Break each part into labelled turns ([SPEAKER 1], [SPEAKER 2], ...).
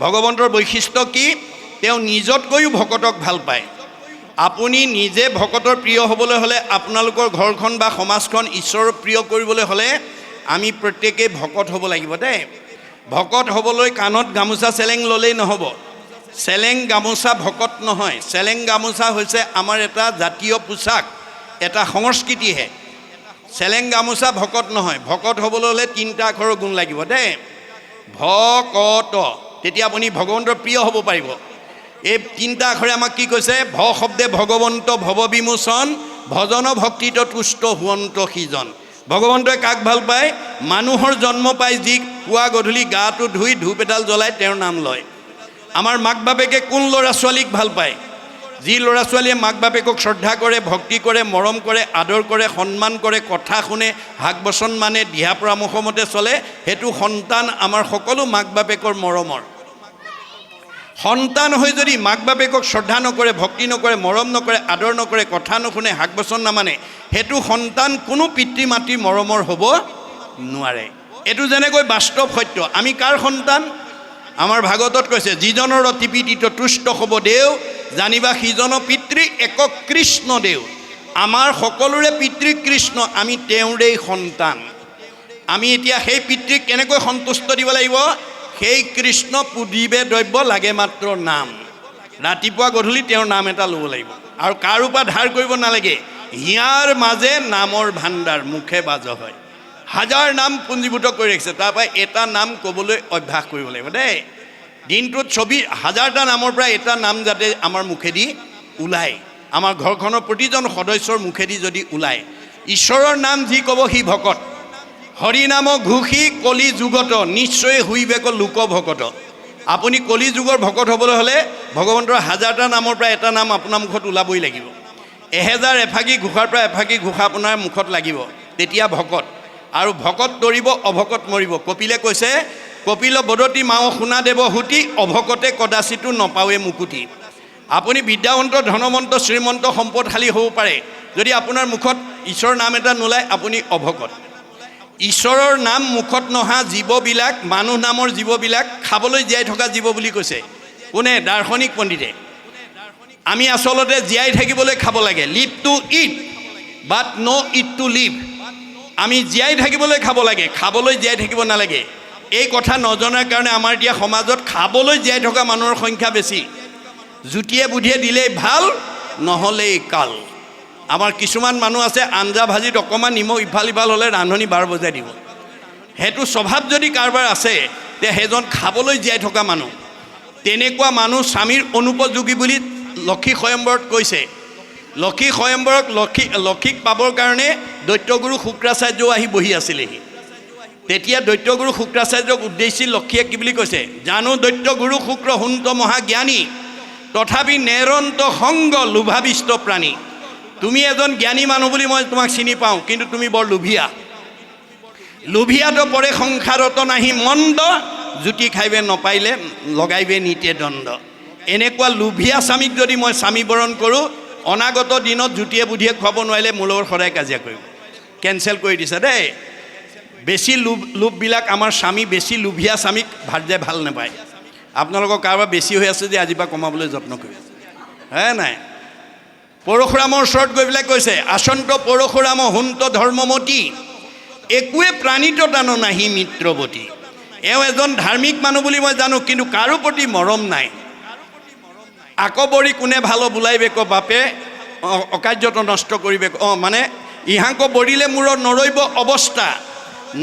[SPEAKER 1] ভগৱন্তৰ বৈশিষ্ট্য কি? তেওঁ নিজতকৈও ভকতক ভাল পায়। আপুনি নিজে ভকতৰ প্ৰিয় হ'বলৈ হ'লে আপোনালোকৰ ঘৰখন বা সমাজখন ঈশ্বৰৰ প্ৰিয় কৰিবলৈ হ'লে আমি প্ৰত্যেকেই ভকত হ'ব লাগিব দেই ভকত হ'বলৈ কাণত গামোচা চেলেং ল'লেই নহ'ব। চেলেং গামোচা ভকত নহয়। চেলেং গামোচা হৈছে আমাৰ এটা জাতীয় পোচাক এটা সংস্কৃতিহে। চেলেং গামোচা ভকত নহয়। ভকত হ'বলৈ হ'লে তিনিটা আখৰৰ গুণ লাগিব দেই ভকত তেতিয়া আপুনি ভগৱন্তৰ প্ৰিয় হ'ব পাৰিব। এই তিনিটা আখৰে আমাক কি কৈছে? ভ শব্দে ভগৱন্ত ভৱ বিমোচন, ভজন ভক্তিত তুষ্ট হুৱন্ত সিজন। ভগৱন্তই কাক ভালো পায়? মানুহৰ জন্ম পাই যি পুৱা গধূলি গাটো ধুই ধূপ এডাল জ্বলাই তেওঁৰ নাম লয়। আমাৰ মাক বাপেকে কোন ল'ৰা ছোৱালীক ভালো পায়? যি ল'ৰা ছোৱালীয়ে মাক বাপেকক শ্ৰদ্ধা কৰে, ভক্তি কৰে, মৰম কৰে, আদৰ কৰে, সন্মান কৰে, কথা শুনে, হাক বচন মানে দিহা পৰামৰ্শ মতে চলে, সেইটো সন্তান আমাৰ সকলো মাক বাপেকৰ মৰমৰ। সন্তান হৈ যদি মাক বাপেকক শ্ৰদ্ধা নকৰে, ভক্তি নকৰে, মৰম নকৰে, আদৰ নকৰে, কথা নুশুনে, হাক বচন নামানে, সেইটো সন্তান কোনো পিতৃ মাতৃ মৰমৰ হ'ব নোৱাৰে। এইটো যেনেকৈ বাস্তৱ সত্য। আমি কাৰ সন্তান? আমাৰ ভাগৱতত কৈছে, যিজনৰ অতি পিতৃত তুষ্ট হ'ব দেও, জানিবা সিজন পিতৃ এক কৃষ্ণ দেও। আমাৰ সকলোৰে পিতৃ কৃষ্ণ, আমি তেওঁৰেই সন্তান। আমি এতিয়া সেই পিতৃক কেনেকৈ সন্তুষ্ট দিব লাগিব? সেই কৃষ্ণ পুদিবে দ্ৰব্য লাগে মাত্ৰ নাম। ৰাতিপুৱা গধূলি তেওঁৰ নাম এটা ল'ব লাগিব। আৰু কাৰো পৰা ধাৰ কৰিব নালাগে। হিয়াৰ মাজে নামৰ ভাণ্ডাৰ মুখে বাজ হয়। হাজাৰ নাম পুঞ্জীভূত কৰি ৰাখিছে। তাৰপৰা এটা নাম ক'বলৈ অভ্যাস কৰিব লাগিব দেই। দিনটোত ছবি হাজাৰটা নামৰ পৰা এটা নাম যাতে আমাৰ মুখেদি ওলায়। আমাৰ ঘৰখনৰ প্ৰতিজন সদস্যৰ মুখেদি যদি ওলায়। ঈশ্বৰৰ নাম যি ক'ব সি ভকত। হৰিনাম ঘোষি কলি যুগত, নিশ্চয় হুইবেক লোক ভকত। আপুনি কলি যুগৰ ভকত হ'বলৈ হ'লে ভগৱন্তৰ হাজাৰটা নামৰ পৰা এটা নাম আপোনাৰ মুখত ওলাবই লাগিব। এহেজাৰ এফাকি ঘোষাৰ পৰা এফাকি ঘোষা আপোনাৰ মুখত লাগিব। তেতিয়া ভকত। আৰু ভকত তৰিব, অভকত মৰিব। কপিলে কৈছে, কপিল বদতি মাও শুনা দেৱ সুতি অভকতে কদাচিতো নপাৱে মুকুতি। আপুনি বিদ্যাৱন্ত, ধনৱন্ত, শ্ৰীমন্ত সম্পদশালী হ'ব পাৰে। যদি আপোনাৰ মুখত ঈশ্বৰৰ নাম এটা নোলায়, আপুনি অভকত। ঈশ্বৰৰ নাম মুখত নহা জীৱবিলাক, মানুহ নামৰ জীৱবিলাক খাবলৈ জীয়াই থকা জীৱ বুলি কৈছে। কোনে? দাৰ্শনিক পণ্ডিতে। আমি আচলতে জীয়াই থাকিবলৈ খাব লাগে। লিভ টু ইট বাট ন' ইট টু লিভ আমি জীয়াই থাকিবলৈ খাব লাগে। খাবলৈ জীয়াই থাকিব নালাগে। এই কথা নজনাৰ কাৰণে আমাৰ এতিয়া সমাজত খাবলৈ জীয়াই থকা মানুহৰ সংখ্যা বেছি। জুতিয়ে বুদ্ধিয়ে দিলেই ভালো, নহ'লেই কাল। আমাৰ কিছুমান মানুহ আছে, আঞ্জা ভাজিত অকণমান নিমখ ইফাল সিফাল হ'লে ৰান্ধনি বাৰ বজাই দিব। সেইটো স্বভাৱ যদি কাৰোবাৰ আছে, তে সেইজন খাবলৈ জীয়াই থকা মানুহ। তেনেকুৱা মানুহ স্বামীৰ অনুপযোগী বুলি লক্ষী স্বয়ম্বৰত কৈছে। লক্ষী স্বয়ম্বৰক লক্ষী, লক্ষীক পাবৰ কাৰণে দৈত্যগুৰু শুক্ৰাচাৰ্যও আহি বহি আছিলেহি। তেতিয়া দৈত্যগুৰু শুক্ৰাচাৰ্যক উদ্দেশ্যি লক্ষীয়ে কি বুলি কৈছে, জানো দৈত্যগুৰু শুক্ৰ সুন্ত মহাজ্ঞানী, তথাপি নেৰন্ত সংগ লোভাবিষ্ট প্ৰাণী। তুমি এজন জ্ঞানী মানুহ বুলি মই তোমাক চিনি পাওঁ, কিন্তু তুমি বৰ লোভীয়া। লোভীয়াতো পৰে সংসাৰত নাহি মন্দ জ্যোতি খাইবে নপাইলে, লগাইবে নিতে দণ্ড এনেকুৱা লোভীয়া স্বামীক যদি মই স্বামী বৰণ কৰোঁ, অনাগত দিনত জ্যোতিয়ে বুদ্ধিয়ে খুৱাব নোৱাৰিলে মোৰ লগত সদায় কাজিয়া কৰিব। কেঞ্চেল কৰি দিছে দেই। বেছি লোভ, লোভবিলাক আমাৰ স্বামী, বেছি লোভীয়া স্বামীক ভাৰ্যাই ভালো নাপায়। আপোনালোকৰ কাৰোবাৰ বেছি হৈ আছে যে আজিৰ পৰা কমাবলৈ যত্ন কৰিব। হে নাই? পৰশুৰামৰ ওচৰত গৈ পেলাই কৈছে আচন্ত পৰশুৰাম, হুন্ত ধৰ্মমতী। একোৱে প্ৰাণিত টানো নাহি মিত্ৰৱতী। এওঁ এজন ধাৰ্মিক মানুহ বুলি মই জানো, কিন্তু কাৰো প্ৰতি মৰম নাই। আকবৰী কোনে ভালো বোলাইবে ক বাপে? অকাৰ্যত নষ্ট কৰিবে অঁ মানে ইহাংক বৰিলে মূৰত নৰৈব অৱস্থা।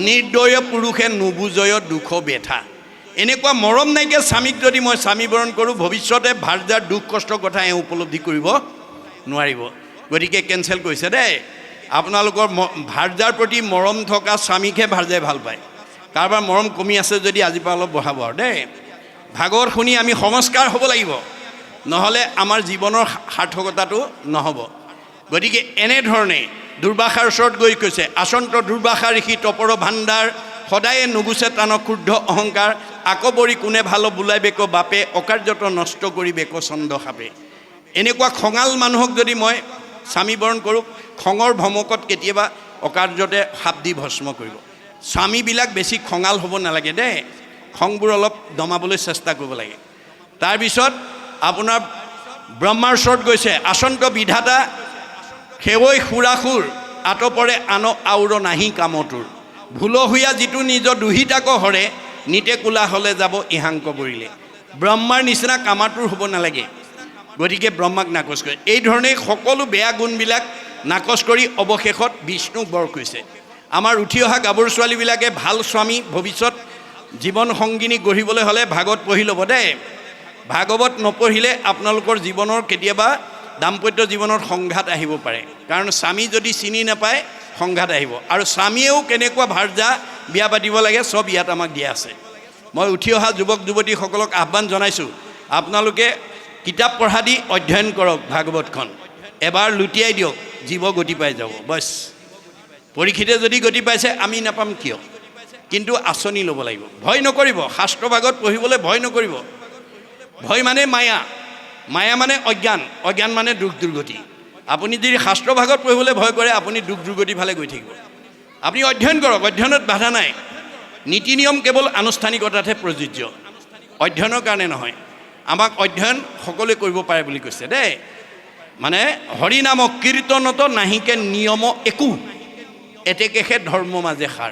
[SPEAKER 1] নিৰ্দয় পুৰুষে নুবুজয় দুখ বেঠা এনেকুৱা মৰম নাইকিয়া স্বামীক যদি মই স্বামী বৰণ কৰোঁ, ভৱিষ্যতে ভাৰ্যাৰ দুখ কষ্টৰ কথা এওঁ উপলব্ধি কৰিব। নোৱাৰিব। গতিকে কেঞ্চেল কৰিছে দেই। আপোনালোকৰ ম, ভাৰ্যাৰ প্ৰতি মৰম থকা স্বামীকহে ভাৰ্যাই ভালো পায়। কাৰোবাৰ মৰম কমি আছে যদি আজিৰ পৰা অলপ বঢ়াব আৰু দেই। ভাগৱত শুনি আমি সংস্কাৰ হ'ব লাগিব। নহ'লে আমাৰ জীৱনৰ সাৰ্থকতাটো নহ'ব। গতিকে এনেধৰণে দুৰ্বাসাৰ ওচৰত গৈ কৈছে আচন্ত দুৰ্বাসা ঋষি তপৰ ভাণ্ডাৰ, সদায়ে নুগুচে টান ক্ষুদ্ধ অহংকাৰ আকবৰী কোনে ভালো বোলাইবেক বাপে, অকাৰ্যত নষ্ট কৰিবেক চন্দ সাপে এনেকুৱা খঙাল মানুহক যদি মই স্বামী বৰণ কৰোঁ, খঙৰ ভমকত কেতিয়াবা অকাৰ্যতে সাপ দি ভস্ম কৰিব। স্বামীবিলাক বেছি খঙাল হ'ব নালাগে দেই খংবোৰ অলপ দমাবলৈ চেষ্টা কৰিব লাগে। তাৰপিছত আপোনাৰ ব্ৰহ্মাৰ ওচৰত গৈছে আচন্ত বিধাতা সেৱৈ সুৰাসুৰ আতপৰে আন আউৰ নাহি কামটোৰ। ভুলহীয়া যিটো নিজৰ দুহিতাক হৰে, নিতে কোলা হ'লে যাব ইহাংক বৰিলে। ব্ৰহ্মাৰ নিচিনা কামাটোৰ হ'ব নালাগে। গতিকে ব্ৰহ্মাক নাকচ কৰে। এই ধৰণেই সকলো বেয়া গুণবিলাক নাকচ কৰি অৱশেষত বিষ্ণুক বৰ কৈছে আমাৰ উঠি অহা গাভৰু ছোৱালীবিলাকে ভাল স্বামী ভৱিষ্যত জীৱন সংগিনী গঢ়িবলৈ হ'লে ভাগত পঢ়ি ল'ব দেই। ভাগৱত নপঢ়িলে আপোনালোকৰ জীৱনৰ কেতিয়াবা দাম্পত্য জীৱনত সংঘাত আহিব পাৰে। কাৰণ স্বামী যদি চিনি নাপায় সংঘাত আহিব। আৰু স্বামীয়েও কেনেকুৱা ভাৰ্যা বিয়া পাতিব লাগে চব ইয়াত আমাক দিয়া আছে। মই উঠি অহা যুৱক যুৱতীসকলক আহ্বান জনাইছোঁ আপোনালোকে কিতাপ পঢ়া দি অধ্যয়ন কৰক ভাগৱতখন। এবাৰ লুটিয়াই দিয়ক, জীৱ গতি পাই যাব, বছ। পৰীক্ষিতে যদি গতি পাইছে, আমি নাপাম কিয়? কিন্তু আঁচনি ল'ব লাগিব। ভয় নকৰিব, শাস্ত্ৰ ভাগত পঢ়িবলৈ ভয় নকৰিব। ভয় মানে মায়া। মায়া মানে অজ্ঞান। অজ্ঞান মানে দুখ দুৰ্গতি। আপুনি যদি শাস্ত্ৰ ভাগত পঢ়িবলৈ ভয় কৰে, আপুনি দুখ দুৰ্গতি ফালে গৈ থাকিব। আপুনি অধ্যয়ন কৰক, অধ্যয়নত বাধা নাই। নীতি নিয়ম কেৱল আনুষ্ঠানিকতাতহে প্ৰযোজ্য। অধ্যয়নৰ কাৰণে নহয়। আমাক অধ্যয়ন সকলোৱে কৰিব পাৰে বুলি কৈছে দেই। মানে হৰিনাম কীৰ্তনত নাহিকে নিয়ম একো। এতেকেহে ধৰ্ম মাজে সাৰ।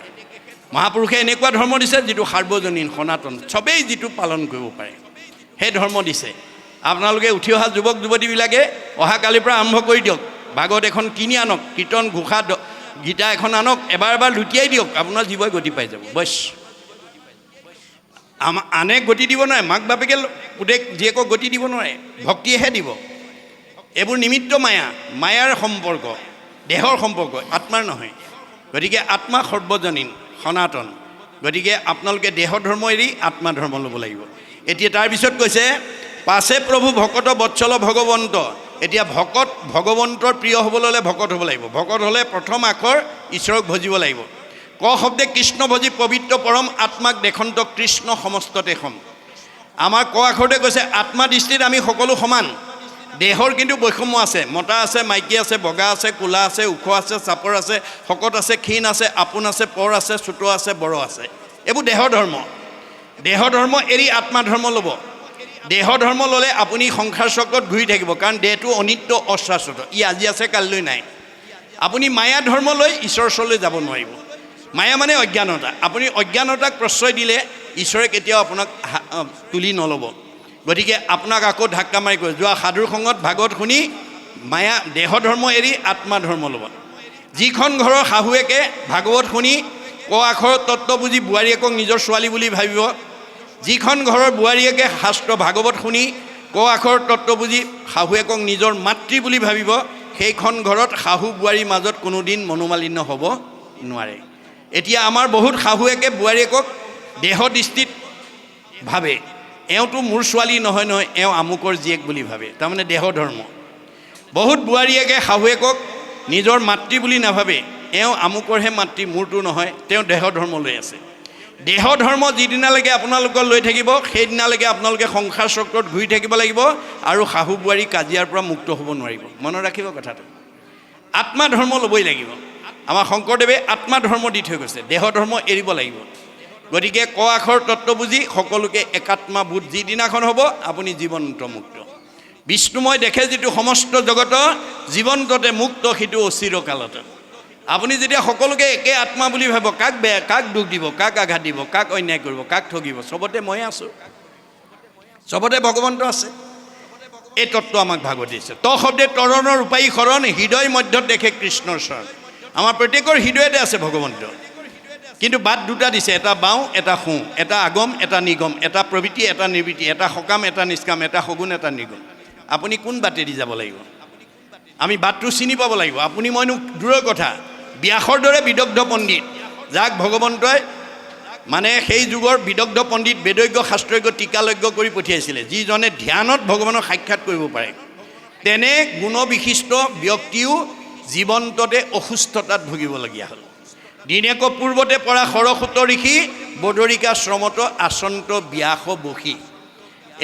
[SPEAKER 1] মহাপুৰুষে এনেকুৱা ধৰ্ম দিছে যিটো সাৰ্বজনীন, সনাতন, চবেই যিটো পালন কৰিব পাৰে। সেই ধৰ্ম দিছে। আপোনালোকে উঠি অহা যুৱক যুৱতীবিলাকে অহাকালিৰ পৰা আৰম্ভ কৰি দিয়ক। ভাগৱত এখন কিনি আনক, কীৰ্তন, ঘোষা গীতা এখন আনক, এবাৰ এবাৰ লুটিয়াই দিয়ক। আপোনাৰ জীৱই গতি পাই যাব। আমা আনে গতি দিব নোৱাৰে, মাক বাপেকে পুতেক জীয়েকক গতি দিব নোৱাৰে, ভক্তিয়েহে দিব। এইবোৰ নিমিত্ত মায়া, মায়াৰ সম্পৰ্ক, দেহৰ সম্পৰ্ক, আত্মাৰ নহয়। গতিকে আত্মা সৰ্বজনীন, সনাতন। গতিকে আপোনালোকে দেহ ধৰ্ম এৰি আত্মা ধৰ্ম ল'ব লাগিব। এতিয়া তাৰপিছত কৈছে, পাছে প্ৰভু ভকত বৎসল ভগৱন্ত। এতিয়া ভকত, ভগৱন্তৰ প্ৰিয় হ'বলৈ হ'লে ভকত হ'ব লাগিব। ভকত হ'লে প্ৰথম আখৰ ঈশ্বৰক ভজিব লাগিব। ক শব্দে কৃষ্ণ ভজি পবিত্ৰ পৰম আত্মাক দেখন্ত কৃষ্ণ সমস্ততে সম। আমাৰ ক আখৰতে কৈছে, আত্মা দৃষ্টিত আমি সকলো সমান। দেহৰ কিন্তু বৈষম্য আছে, মতা আছে, মাইকী আছে, বগা আছে, ক'লা আছে, ওখ আছে, চাপৰ আছে, শকত আছে, ক্ষীণ আছে, আপোন আছে, পৰ আছে চোত আছে, বৰ আছে। এইবোৰ দেহৰ ধৰ্ম। দেহ ধৰ্ম এৰি আত্মা ধৰ্ম ল'ব। দেহ ধৰ্ম ল'লে আপুনি সংসাৰ চক্ৰত ঘূৰি থাকিব, কাৰণ দেহটো অনিত্য অশ্বাশ্বত ই আজি আছে, কালিলৈ নাই। আপুনি মায়া ধৰ্ম লৈ ঈশ্বৰৰ ওচৰলৈ যাব নোৱাৰিব। মায়া মানে অজ্ঞানতা। আপুনি অজ্ঞানতাক প্ৰশ্ৰয় দিলে, ঈশ্বৰে কেতিয়াও আপোনাক তুলি নল'ব। গতিকে আপোনাক আকৌ ধাক্কা মাৰি কৈ যোৱা সাধুৰ সংগত ভাগত শুনি মায়া দেহ ধৰ্ম এৰি আত্মা ধৰ্ম ল'ব। যিখন ঘৰৰ শাহুৱেকে ভাগৱত শুনি ক আখৰৰ তত্ত্ব বুজি বোৱাৰীয়েকক নিজৰ ছোৱালী বুলি ভাবিব, যিখন ঘৰৰ বোৱাৰীয়েকে শাস্ত্ৰ ভাগৱত শুনি ক আখৰ তত্ত্ব বুজি শাহুৱেকক নিজৰ মাতৃ বুলি ভাবিব, সেইখন ঘৰত শাহু বোৱাৰীৰ মাজত কোনোদিন মনোমালিন্য হ'ব নোৱাৰে। এতিয়া আমাৰ বহুত শাহুৱেকে বোৱাৰীয়েকক দেহ দৃষ্টিত ভাবে। এওঁতো মোৰ ছোৱালী নহয় নহয়, এওঁ আমুকৰ জীয়েক বুলি ভাবে। তাৰমানে দেহ ধৰ্ম। বহুত বোৱাৰীয়েকে শাহুৱেকক নিজৰ মাতৃ বুলি নাভাবে। এওঁ আমুকৰহে মাতৃ, মোৰতো নহয়, তেওঁ দেহ ধৰ্ম লৈ আছে। দেহ ধৰ্ম যিদিনালৈকে আপোনালোকৰ লৈ থাকিব, সেইদিনালৈকে আপোনালোকে সংসাৰ চক্ৰত ঘূৰি থাকিব লাগিব আৰু শাহু বোৱাৰী কাজিয়াৰ পৰা মুক্ত হ'ব নোৱাৰিব। মনত ৰাখিব কথাটো। আত্মা ধৰ্ম ল'বই লাগিব। আমাৰ শংকৰদেৱে আত্মা ধৰ্ম দি থৈ গৈছে দেহ ধৰ্ম এৰিব লাগিব। গতিকে ক আখৰ তত্ত্ব বুজি সকলোকে একাত্মা বোধ যিদিনাখন হ'ব, আপুনি জীৱন্ত মুক্ত বিষ্ণুময় দেখে যিটো সমস্ত জগত জীৱন্ততে মুক্ত, সিটো অচিৰকালত আপুনি যেতিয়া সকলোকে একে আত্মা বুলি ভাবিব কাক বেয়া, কাক দুখ দিব, কাক আঘাত দিব, কাক অন্যায় কৰিব, কাক ঠগিব, চবতে মই আছোঁ। চবতে ভগৱন্ত আছে। এই তত্ত্ব আমাক ভাগৱত দিছে। ত শব্দে তৰণৰ ৰূপায়ী শৰণ, হৃদয় মধ্যত দেখে কৃষ্ণৰ চৰণ আমাৰ প্ৰত্যেকৰ হৃদয়তে আছে ভগৱন্ত। কিন্তু বাট দুটা দিছে, এটা বাওঁ, এটা সোঁ, এটা আগম, এটা নিগম, এটা প্ৰবৃত্তি, এটা নিবৃত্তি, এটা সকাম, এটা নিষ্কাম, এটা সগুণ, এটা নিগুণ আপুনি কোন বাটেদি যাব লাগিব? আমি বাটটো চিনি পাব লাগিব। আপুনি মইনো দূৰৰ কথা। ব্যাসৰ দৰে বিদগ্ধ পণ্ডিত। যাক ভগৱন্তই মানে সেই যুগৰ বিদগ্ধ পণ্ডিত বেদজ্ঞ, শাস্ত্ৰজ্ঞ, টীকালজ্ঞ কৰি পঠিয়াইছিলে, যিজনে ধ্যানত ভগৱানক সাক্ষাৎ কৰিব পাৰে। তেনে গুণবিশিষ্ট ব্যক্তিও জীৱন্ততে অসুস্থতাত ভুগিবলগীয়া হ'ল। দিনেক পূৰ্বতে পৰা সৰস্বত ঋষি বদৰিকা শ্ৰমত আচন্ত ব্যাস বসী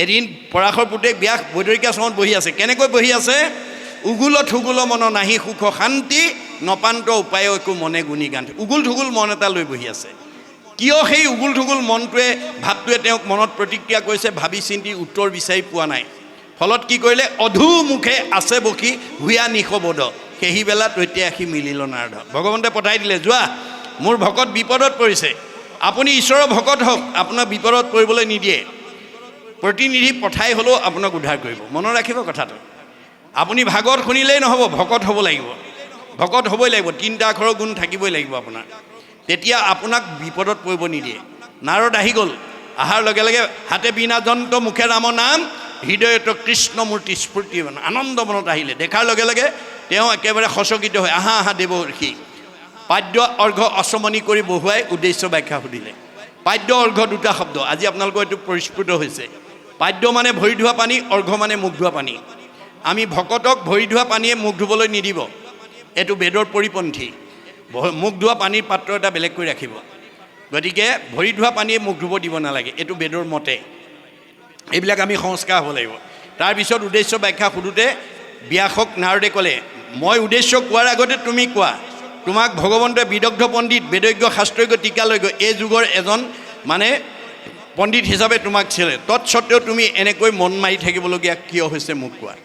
[SPEAKER 1] এদিন পৰাশৰ পুতেক ব্যাস বৈদৰিকা শ্ৰমত বহি আছে। কেনেকৈ বহি আছে? উগুল থুগুল মন নাহি সুখ শান্তি, নপান্ত উপায় একো মনে গুণী গান উগুল থুগুল মন এটা লৈ বহি আছে। কিয় সেই উগুল থুগুল মনটোৱে ভাৱটোৱে তেওঁক মনত প্ৰতিক্ৰিয়া কৰিছে, ভাবি চিন্তি উত্তৰ বিচাৰি পোৱা নাই। ফলত কি কৰিলে? অধুমুখে আছে বসি হুয়া নিশবদ। সেইবেলা তৈতিয়া সি মিলিল নাৰদ ভগৱন্তে পঠাই দিলে, যোৱা, মোৰ ভকত বিপদত পৰিছে। আপুনি ঈশ্বৰৰ ভকত হওক আপোনাক বিপদত পৰিবলৈ নিদিয়ে। প্ৰতিনিধি পঠাই হ'লেও আপোনাক উদ্ধাৰ কৰিব। মনত ৰাখিব কথাটো। আপুনি ভাগত শুনিলেই নহ'ব, ভকত হ'ব লাগিব। ভকত হ'বই লাগিব, তিনিটা আখৰৰ গুণ থাকিবই লাগিব আপোনাৰ। তেতিয়া আপোনাক বিপদত পৰিব নিদিয়ে। নাৰদ আহি গ'ল। অহাৰ লগে লগে হাতে বিনা মুখে ৰাম নাম, হৃদয়ত কৃষ্ণমূৰ্তি স্ফূৰ্তি আনন্দ মনত আহিলে। দেখাৰ লগে লগে তেওঁ একেবাৰে সচকিত হৈ, আহা আহা দেৱ পাদ্য অৰ্ঘ অচমনি কৰি বহুৱাই উদ্দেশ্য ব্যাখ্যা সুধিলে। পাদ্য অৰ্ঘ দুটা শব্দ, আজি আপোনালোকৰ এইটো পৰিস্ফুট হৈছে। পাদ্য মানে ভৰি ধোৱা পানী অৰ্ঘ মানে মুখ ধোৱা পানী। আমি ভকতক ভৰি ধোৱা পানীয়ে মুখ ধুবলৈ নিদিব। এইটো বেদৰ পৰিপন্থী। মুখ ধোৱা পানীৰ পাত্ৰ এটা বেলেগ কৰি ৰাখিব। গতিকে ভৰি ধোৱা পানীয়ে মুখ ধুব দিব নালাগে, এইটো বেদৰ মতে। এইবিলাক আমি সংস্কাৰ হ'ব লাগিব। তাৰপিছত উদ্দেশ্য ব্যাখ্যা সোধোতে ব্যাসক নাৰদে ক'লে মই উদ্দেশ্য কোৱাৰ আগতে তুমি কোৱা। তোমাক ভগৱন্তই বিদগ্ধ পণ্ডিত, বেদজ্ঞ, শাস্ত্ৰজ্ঞ টীকালৈজ্ঞ এই যুগৰ এজন মানে পণ্ডিত হিচাপে তোমাক চিলে তৎসত্বেও তুমি এনেকৈ মন মাৰি থাকিবলগীয়া কিয় হৈছে মোক কোৱা।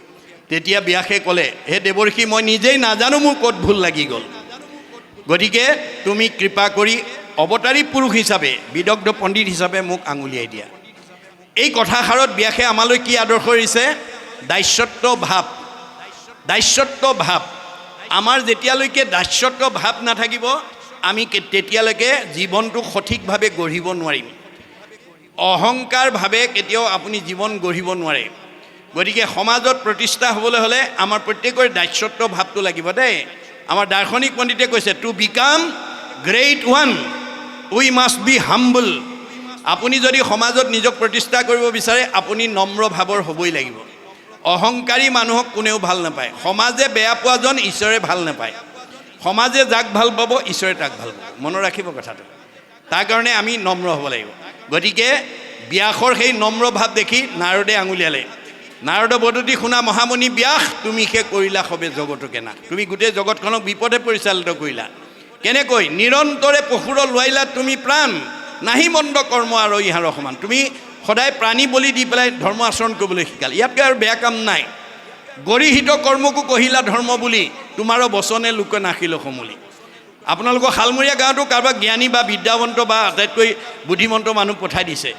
[SPEAKER 1] তেতিয়া ব্যাসে ক'লে, হে দেৱৰ্ষি, মই নিজেই নাজানো মোৰ ক'ত ভুল লাগি গ'ল। গতিকে তুমি কৃপা কৰি অৱতাৰী পুৰুষ হিচাপে, বিদগ্ধ পণ্ডিত হিচাপে মোক আঙুলিয়াই দিয়া। এই কথাষাৰত ব্যাসে আমালৈ কি আদৰ্শ দিছে দাস্যত্ব ভাৱ। দাস্যত্ব ভাৱ আমাৰ যেতিয়ালৈকে দাস্যত্ব ভাৱ নাথাকিব, আমি তেতিয়ালৈকে জীৱনটো সঠিকভাৱে গঢ়িব নোৱাৰিম। অহংকাৰভাৱে কেতিয়াও আপুনি জীৱন গঢ়িব নোৱাৰে। গতিকে সমাজত প্ৰতিষ্ঠা হ'বলৈ হ'লে আমাৰ প্ৰত্যেকৰে দাস্যত্ব ভাৱটো লাগিব দেই। আমাৰ দাৰ্শনিক পণ্ডিতে কৈছে to become great one we must be humble আপুনি যদি সমাজত নিজক প্ৰতিষ্ঠা কৰিব বিচাৰে, আপুনি নম্ৰ ভাৱৰ হ'বই লাগিব। অহংকাৰী মানুহক কোনেও ভালো নাপায়। সমাজে বেয়া পোৱাজন ঈশ্বৰে ভালো নাপায়। সমাজে যাক ভালো পাব, ঈশ্বৰে তাক ভালো পাব। মনত ৰাখিব কথাটো। তাৰ কাৰণে আমি নম্ৰ হ'ব লাগিব। গতিকে ব্যাসৰ সেই নম্ৰ ভাৱ দেখি নাৰদে আঙুলিয়ালে। নাৰদ বদতি শুনা মহামণি ব্যাস, তুমি সে কৰিলা সবে জগতকে না তুমি গোটেই জগতখনক বিপদে পৰিচালিত কৰিলা। কেনেকৈ? নিৰন্তৰে পশুৰ লোৱাইলা তুমি প্ৰাণ। নাহি মন্দ কৰ্ম আৰু ইহাৰৰ সমান। তুমি সদায় প্ৰাণী বলি দি পেলাই ধৰ্ম আচৰণ কৰিবলৈ শিকাল। ইয়াতকৈ আৰু বেয়া কাম নাই। গৰিহিত কৰ্মকো কহিলা ধৰ্ম বুলি, তোমাৰো বচনে লোকে নাখিল সমূলি। আপোনালোকৰ শালমৰীয়া গাঁৱতো কাৰোবাক জ্ঞানী বা বিদ্যাৱন্ত বা আটাইতকৈ বুদ্ধিমন্ত মানুহ পঠাই দিছে।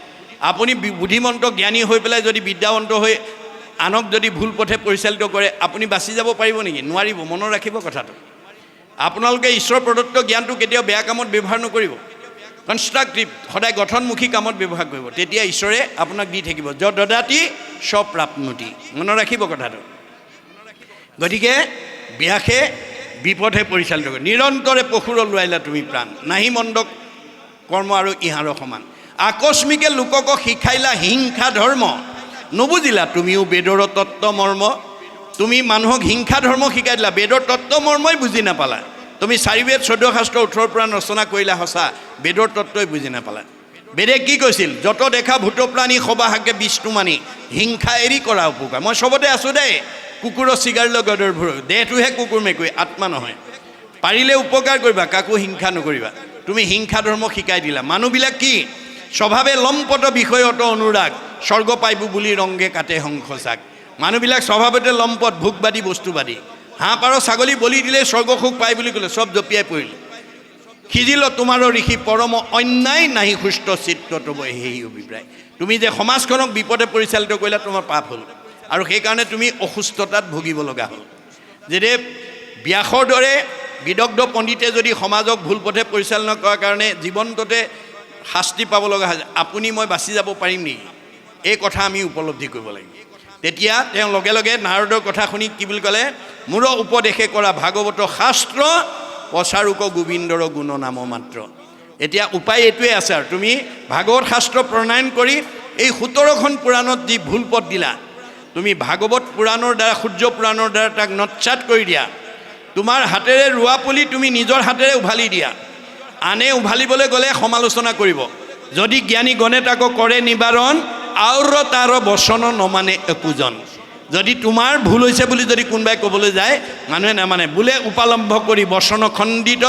[SPEAKER 1] আপুনি বুদ্ধিমন্ত জ্ঞানী হৈ পেলাই যদি বিদ্যাৱন্ত হৈ আনক যদি ভুল পথে পৰিচালিত কৰে, আপুনি বাচি যাব পাৰিব নেকি? নোৱাৰিব, মনত ৰাখিব কথাটো। আপোনালোকে ঈশ্বৰ প্ৰদত্ত জ্ঞানটো কেতিয়াও বেয়া কামত ব্যৱহাৰ নকৰিব। কনষ্ট্ৰাকটিভ সদায় গঠনমুখী কামত ব্যৱহাৰ কৰিব। তেতিয়া ঈশ্বৰে আপোনাক দি থাকিব। য দদাতি স্বপ্ৰাপ্নতি মনত ৰাখিব কথাটো। গতিকে, ব্যাসে বিপথে পৰিচালিত কৰে, নিৰন্তৰে পশুৰ লোৱাইলা তুমি প্ৰাণ। নাহি মণ্ডক কৰ্ম আৰু ইহাৰৰ সমান। আকস্মিকে লোকক শিকাইলা হিংসা ধৰ্ম। নুবুজিলা, তুমিও বেদৰ তত্ত্ব মৰ্ম তুমি মানুহক হিংসা ধৰ্ম শিকাই দিলা। বেদৰ তত্ত্ব মৰ্মই বুজি নাপালা। তুমি চাৰিবেদ চৈধ্য শাস্ত্ৰ ওঠৰৰ পৰা ৰচনা কৰিলা সঁচা, বেদৰ তত্ত্বই বুজি নাপালা। বেদে কি কৈছিল? যত দেখা ভূত প্ৰাণী সবাহাকে বিষ্ণু মানি, হিংসা এৰি কৰা উপকাৰ। মই চবতে আছোঁ দেই, কুকুৰৰ চিগাৰ লগৰ ভুৰ। দেহটোহে কুকুৰ মেকুৰী, আত্মা নহয়। পাৰিলে উপকাৰ কৰিবা, কাকো হিংসা নকৰিবা। তুমি হিংসা ধৰ্ম শিকাই দিলা। মানুহবিলাক কি? স্বভাৱে লম্পট বিষয়ত অনুৰাগ, স্বৰ্গ পাইব বুলি ৰংগে কাটে হংসচাক মানুহবিলাক স্বভাৱতে লম্পট, ভোগবাদী, বস্তুবাদী। হাঁহ পাৰ ছাগলী বলি দিলে স্বৰ্গ সুখ পায় বুলি ক'লে, চব জঁপিয়াই পৰিলে। সিজিল তোমাৰ ঋষি পৰম অন্যায় নাহি সুস্থ চিত্ত তব সেই অভিপ্ৰায়। তুমি যে সমাজখনক বিপদে পৰিচালিত কৰিলা, তোমাৰ পাপ হ'ল। আৰু সেইকাৰণে তুমি অসুস্থতাত ভুগিব লগা হ'ল। যেতিয়া ব্যাসৰ দৰে বিদগ্ধ পণ্ডিতে যদি সমাজক ভুল পথে পৰিচালনা কৰাৰ কাৰণে জীৱনটোতে শাস্তি পাব লগা হয়, আপুনি মই বাচি যাব পাৰিম নেকি? এই কথা আমি উপলব্ধি কৰিব লাগিব। তেতিয়া তেওঁ লগে লগে নাৰদৰ কথা শুনি কি বুলি ক'লে, মূৰ উপদেশে কৰা ভাগৱত শাস্ত্ৰ প্ৰচাৰোক গোবিন্দৰ গুণ নাম মাত্ৰ। এতিয়া উপায় এইটোৱে আছে আৰু। তুমি ভাগৱত শাস্ত্ৰ প্ৰণয়ন কৰি এই সোতৰখন পুৰাণত যি ভুল পথ দিলা, তুমি ভাগৱত পুৰাণৰ দ্বাৰা, সূৰ্য পুৰাণৰ দ্বাৰা তাক নৎসাত কৰি দিয়া। তোমাৰ হাতেৰে ৰোৱা পুলি তুমি নিজৰ হাতেৰে উভালি দিয়া। আনে উভালিবলৈ গ'লে সমালোচনা কৰিব। যদি জ্ঞানী গণে তাকো কৰে নিবাৰণ আউৰ তাৰ বচন নমানে একোজন। যদি তোমাৰ ভুল হৈছে বুলি যদি কোনোবাই ক'বলৈ যায়, মানুহে নামানে। বোলে উপালম্ভ কৰি বচন খণ্ডিত,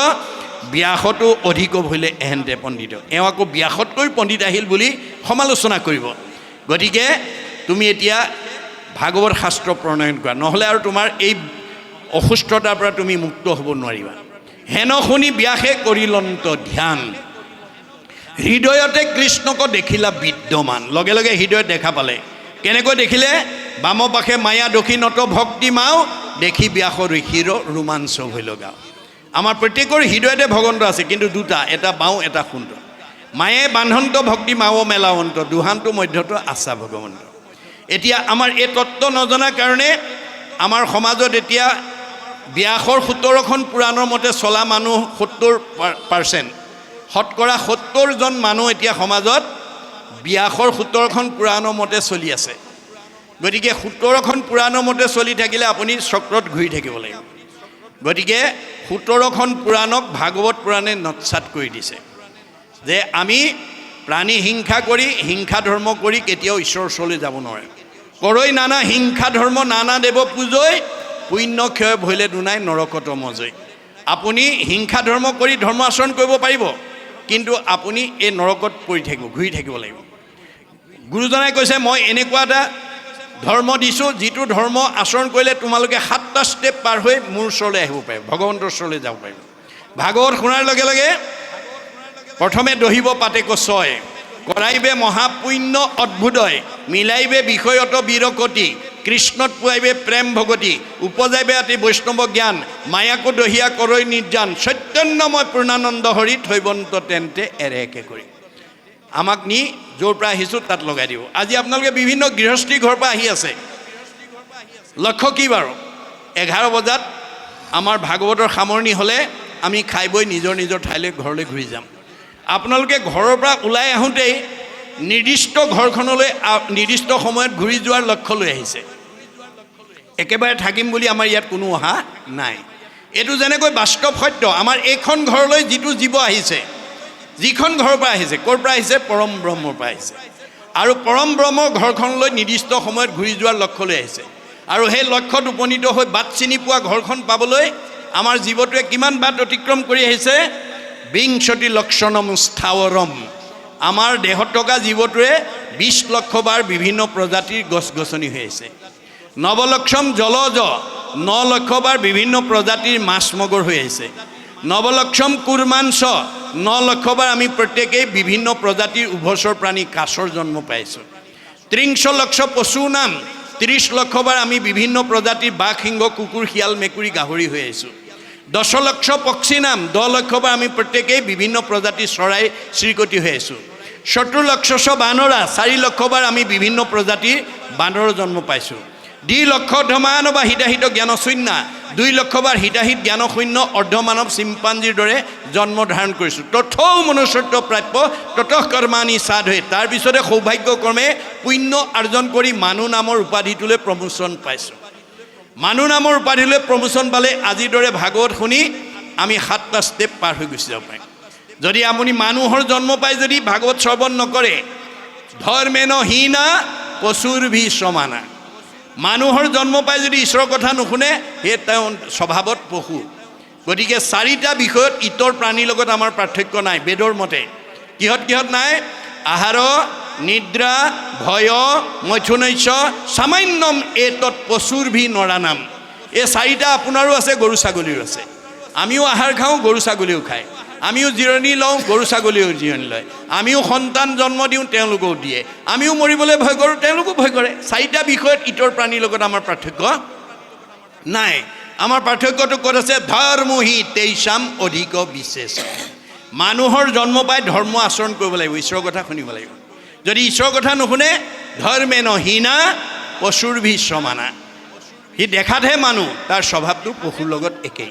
[SPEAKER 1] ব্যাসতো অধিক ভৈলে এহেন্তে পণ্ডিত। এওঁ আকৌ ব্যাসতকৈ পণ্ডিত আহিল বুলি সমালোচনা কৰিব। গতিকে তুমি এতিয়া ভাগৱত শাস্ত্ৰ প্ৰণয়ন কৰা। নহ'লে আৰু তোমাৰ এই অসুস্থতাৰ পৰা তুমি মুক্ত হ'ব নোৱাৰিবা। হেন শুনি ব্যাসে কৰিলন্ত ধ্যান। হৃদয়তে কৃষ্ণক দেখিলা বিদ্যমান। লগে লগে হৃদয়ত দেখা পালে। কেনেকৈ দেখিলে? বামপাশে মায়া দক্ষিণত ভক্তি মাও, দেখি ব্যাসৰ ঋষিৰ ৰোমাঞ্চ হৈ লগাও আমাৰ প্ৰত্যেকৰ হৃদয়তে ভগৱন্ত আছে, কিন্তু দুটা, এটা বাওঁ, এটা সুন্দৰ মায়ে বান্ধন্ত ভক্তি মাও, মেলাৱন্ত, দুহান্ত মধ্যতো আছা ভগৱন্ত। এতিয়া আমাৰ এই তত্ত্ব নজনাৰ কাৰণে আমাৰ সমাজত এতিয়া ব্যাসৰ সোতৰখন পুৰাণৰ মতে চলা মানুহ সত্তৰ পাৰ্চেণ্ট। শতকৰা সত্তৰজন মানুহ এতিয়া সমাজত ব্যাসৰ সোতৰখন পুৰাণৰ মতে চলি আছে। গতিকে সোতৰখন পুৰাণৰ মতে চলি থাকিলে আপুনি চক্ৰত ঘূৰি থাকিব লাগিব। গতিকে সোতৰখন পুৰাণক ভাগৱত পুৰাণে নৎসাত কৰি দিছে। যে আমি প্ৰাণী হিংসা কৰি, হিংসা ধৰ্ম কৰি কেতিয়াও ঈশ্বৰৰ ওচৰলৈ যাব নোৱাৰে। কৰৈ নানা হিংসা ধৰ্ম, নানা দেৱ পূজৈ পুণ্য ক্ষয় ভৈলে দুনাই নৰকত মজৈ আপুনি হিংসা ধৰ্ম কৰি ধৰ্ম আচৰণ কৰিব পাৰিব। কিন্তু আপুনি এই নৰকত পৰি থাকিব, ঘূৰি থাকিব লাগিব। গুৰুজনাই কৈছে, মই এনেকুৱা এটা ধৰ্ম দিছোঁ, যিটো ধৰ্ম আচৰণ কৰিলে তোমালোকে সাতটা ষ্টেপ পাৰ হৈ মোৰ ওচৰলৈ আহিব পাৰিব, ভগৱন্তৰ ওচৰলৈ যাব পাৰিব। ভাগৱত শুনাৰ লগে লগে প্ৰথমে দহিব পাতে কচয় কৰাইবে মহাপুণ্য অদ্ভুতয় মিলাইবে বিষয়ত বীৰকতি কৃষ্ণত পুৱাইবে প্ৰেম ভগতি, উপজাইবে আতি বৈষ্ণৱ জ্ঞান, মায়াকো দহিয়া কৰৈ নিৰ্যান চৈতন্যময় পূৰ্ণানন্দ হৰি থৈবন্ত তেন্তে এৰেকে কৰি। আমাক নি য'ৰ পৰা আহিছোঁ তাত লগাই দিব। আজি আপোনালোকে বিভিন্ন গৃহস্থী ঘৰৰ পৰা আহি আছে। লক্ষ্য কি বাৰু? এঘাৰ বজাত আমাৰ ভাগৱতৰ সামৰণি হ'লে আমি খাই বৈ নিজৰ নিজৰ ঠাইলৈ ঘৰলৈ ঘূৰি যাম। আপোনালোকে ঘৰৰ পৰা ওলাই আহোঁতেই নিৰ্দিষ্ট ঘৰখনলৈ নিৰ্দিষ্ট সময়ত ঘূৰি যোৱাৰ লক্ষ্য লৈ আহিছে। একেবাৰে থাকিম বুলি আমাৰ ইয়াত কোনো অহা নাই। এইটো যেনেকৈ বাস্তৱ সত্য, আমাৰ এইখন ঘৰলৈ যিটো জীৱ আহিছে, যিখন ঘৰৰ পৰা আহিছে, ক'ৰ পৰা আহিছে? পৰম ব্ৰহ্মৰ পৰা আহিছে। আৰু পৰম ব্ৰহ্মৰ ঘৰখনলৈ নিৰ্দিষ্ট সময়ত ঘূৰি যোৱাৰ লক্ষ্য লৈ আহিছে। আৰু সেই লক্ষ্যত উপনীত হৈ বাট চিনি পোৱা ঘৰখন পাবলৈ আমাৰ জীৱটোৱে কিমান বাট অতিক্ৰম কৰি আহিছে? বিংশতি লক্ষণম স্থাৱৰম। আমাৰ দেহত থকা জীৱটোৱে বিছ লক্ষ বাৰ বিভিন্ন প্ৰজাতিৰ গছ গছনি হৈ আছে। নৱলক্ষম জলজ ন লক্ষ বাৰ বিভিন্ন প্ৰজাতিৰ মাছ মগৰ হৈ আহিছে নৱলক্ষম কুৰ্মাংস ন লক্ষ বাৰ আমি প্ৰত্যেকেই বিভিন্ন প্ৰজাতিৰ উভচৰ প্ৰাণী কাছৰ জন্ম পাইছোঁ। ত্ৰিংশ লক্ষ পশু নাম ত্ৰিছ লক্ষ বাৰ আমি বিভিন্ন প্ৰজাতিৰ বাঘ, সিংহ, কুকুৰ, শিয়াল, মেকুৰী, গাহৰি হৈ আহিছোঁ দশ লক্ষ পক্ষী নাম দহ লক্ষ বাৰ আমি প্ৰত্যেকেই বিভিন্ন প্ৰজাতিৰ চৰাই, চিৰিকটি হৈ আহিছোঁ সত্তৰ লক্ষছ বানৰা চাৰি লক্ষ বাৰ আমি বিভিন্ন প্ৰজাতিৰ বান্দৰৰ জন্ম পাইছোঁ। দ্বি লক্ষ ধমান বা হিতাহিত জ্ঞানশূন্য, দুই লক্ষ বাৰ হিতাহিত জ্ঞানশূন্য অৰ্ধমানৱ চিম্পাঞ্জীৰ দৰে জন্ম ধাৰণ কৰিছোঁ। তথৌ মনুষ্যত্ব প্ৰাপ্য ততঃ কৰ্মাণী সাধুৱে। তাৰপিছতে সৌভাগ্যক্ৰমে পুণ্য অৰ্জন কৰি মানুহ নামৰ উপাধিটোলৈ প্ৰমোচন পাইছোঁ। মানুহ নামৰ উপাধিলৈ প্ৰমোচন পালে আজিৰ দৰে ভাগৱত শুনি আমি সাতটা ষ্টেপ পাৰ হৈ গুচি যাব পাৰিম। যদি আপুনি মানুহৰ জন্ম পাই যদি ভাগৱত শ্ৰৱণ নকৰে ধৰ্মেন হীনা পশুৰ ভি সমানা মানুহৰ জন্ম পাই যদি ঈশ্বৰৰ কথা নুশুনে সেই তেওঁ স্বভাৱত পশু। গতিকে চাৰিটা বিষয়ত ইতৰ প্ৰাণীৰ লগত আমাৰ পাৰ্থক্য নাই, বেদৰ মতে। কিহত কিহত নাই? আহাৰ, নিদ্ৰা, ভয় মৈথুনৈশ্য সামান্যম এতৎ পশুৰ ভি নৰানাম। এই চাৰিটা আপোনাৰো আছে, গৰু ছাগলীৰো আছে। আমিও আহাৰ খাওঁ, গৰু ছাগলীও খায়। আমিও জিৰণি লওঁ, গৰু ছাগলীও জিৰণি লয়। আমিও সন্তান জন্ম দিওঁ, তেওঁলোকেও দিয়ে। আমিও মৰিবলৈ ভয় কৰোঁ, তেওঁলোকো ভয় কৰে। চাৰিটা বিষয়ত ইতৰ প্ৰাণীৰ লগত আমাৰ পাৰ্থক্য নাই। আমাৰ পাৰ্থক্যটো ক'ত আছে? ধৰ্মহি তেইচাম অধিক বিশেষ। মানুহৰ জন্ম পাই ধৰ্ম আচৰণ কৰিব লাগিব, ঈশ্বৰৰ কথা শুনিব লাগিব। যদি ঈশ্বৰৰ কথা নুশুনে ধৰ্মেন হীনা, পশুৰ ভি সমানা সি দেখাতহে মানুহ, তাৰ স্বভাৱটো পশুৰ লগত একেই।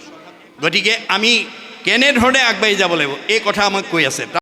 [SPEAKER 1] গতিকে আমি কেনেধৰণে আগবাঢ়ি যাব লাগিব? এই কথা আমাক কৈ আছে।